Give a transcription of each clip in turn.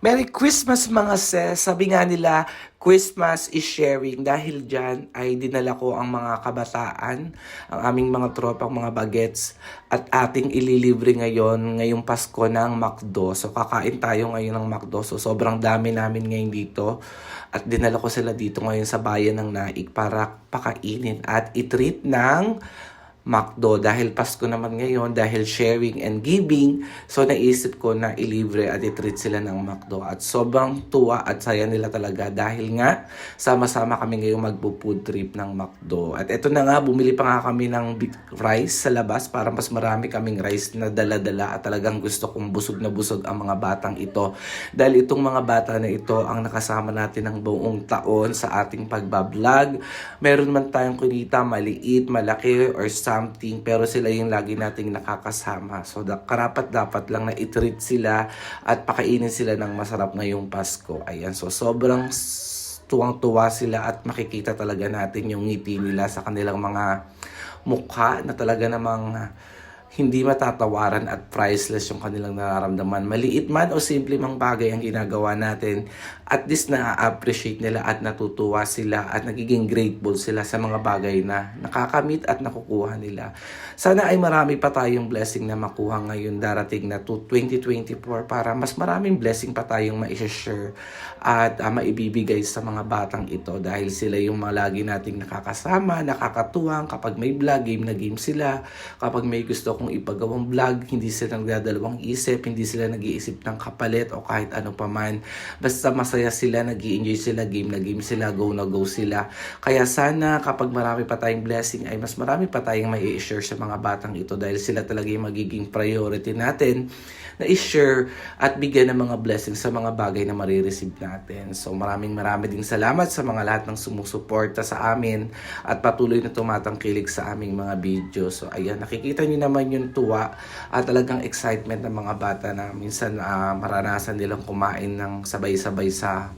Merry Christmas mga sis! Sabi nga nila, Christmas is sharing. Dahil dyan ay dinala ko ang mga kabataan, ang aming mga tropang mga bagets at ating ililibre ngayon, ngayong Pasko ng McDo. So kakain tayo ngayon ng McDo. So sobrang dami namin ngayon dito. At dinala ko sila dito ngayon sa bayan ng Naik para pakainin at itreat ng McDo dahil Pasko naman ngayon, dahil sharing and giving, so naisip ko na ilibre at itreat sila ng McDo at sobrang tuwa at saya nila talaga dahil nga sama-sama kami ngayong magpo-food trip ng McDo. At eto na nga, bumili pa nga kami ng rice sa labas para mas marami kaming rice na dala-dala at talagang gusto kong busog na busog ang mga batang ito dahil itong mga bata na ito ang nakasama natin ng buong taon sa ating pagbablog. Meron man tayong kunita, maliit, malaki, or something, pero sila yung lagi nating nakakasama. So, da- karapat dapat lang na itreat sila at pakainin sila ng masarap ngayong Pasko. Ayan, so sobrang tuwang-tuwa sila at makikita talaga natin yung ngiti nila sa kanilang mga mukha na talaga namang hindi matatawaran at priceless yung kanilang nararamdaman. Maliit man o simple mang bagay ang ginagawa natin, at least na-appreciate nila at natutuwa sila at nagiging grateful sila sa mga bagay na nakakamit at nakukuha nila. Sana ay marami pa tayong blessing na makuha ngayon darating na to 2024 para mas maraming blessing pa tayong ma-share at ah, maibibigay sa mga batang ito dahil sila yung mga lagi nating nakakasama, nakakatuwang kapag may vlog, game na game sila, kapag may gusto kong ipagawang vlog, hindi sila nagdadalawang isip, hindi sila nag-iisip ng kapalit o kahit ano pa man. Basta masaya sila, nag enjoy sila, game na game sila, go na go sila. Kaya sana kapag marami pa tayong blessing ay mas marami pa tayong may i-share sa mga batang ito dahil sila talaga yung magiging priority natin na i-share at bigyan ng mga blessings sa mga bagay na marireceive natin. So maraming maraming ding salamat sa mga lahat ng sumusuporta sa amin at patuloy na tumatangkilik sa aming mga video. So ayan, nakikita niyo naman yung tuwa at talagang excitement ng mga bata na minsan ah, maranasan nilang kumain ng sabay-sabay sa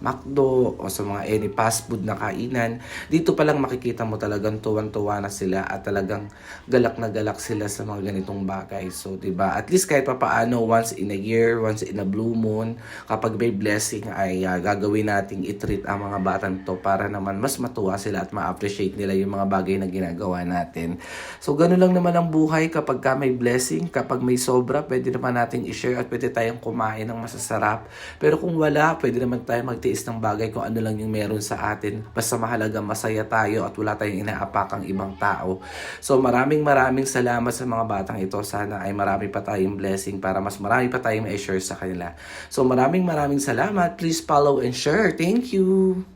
McDo o sa mga any fast food na kainan, dito pa lang makikita mo talagang tuwan-tuwa na sila at talagang galak na galak sila sa mga ganitong bagay. So, 'di ba? At least kahit papaano once in a year, once in a blue moon, kapag may blessing ay ah, gagawin nating i-treat ang mga batang to para naman mas matuwa sila at ma-appreciate nila yung mga bagay na ginagawa natin. So, ganun lang naman ang buhay kapag ka may blessing, kapag may sobra, pwede naman nating i-share at pwede tayong kumain ng masasarap. Pero kung wala, pwede naman tayo magtiis ng bagay kung ano lang yung meron sa atin. Basta mahalaga masaya tayo at wala tayong inaapakang ibang tao. So maraming maraming salamat sa mga batang ito. Sana ay marami pa tayong blessing para mas marami pa tayong ma-share sa kanila. So maraming maraming salamat. Please follow and share. Thank you!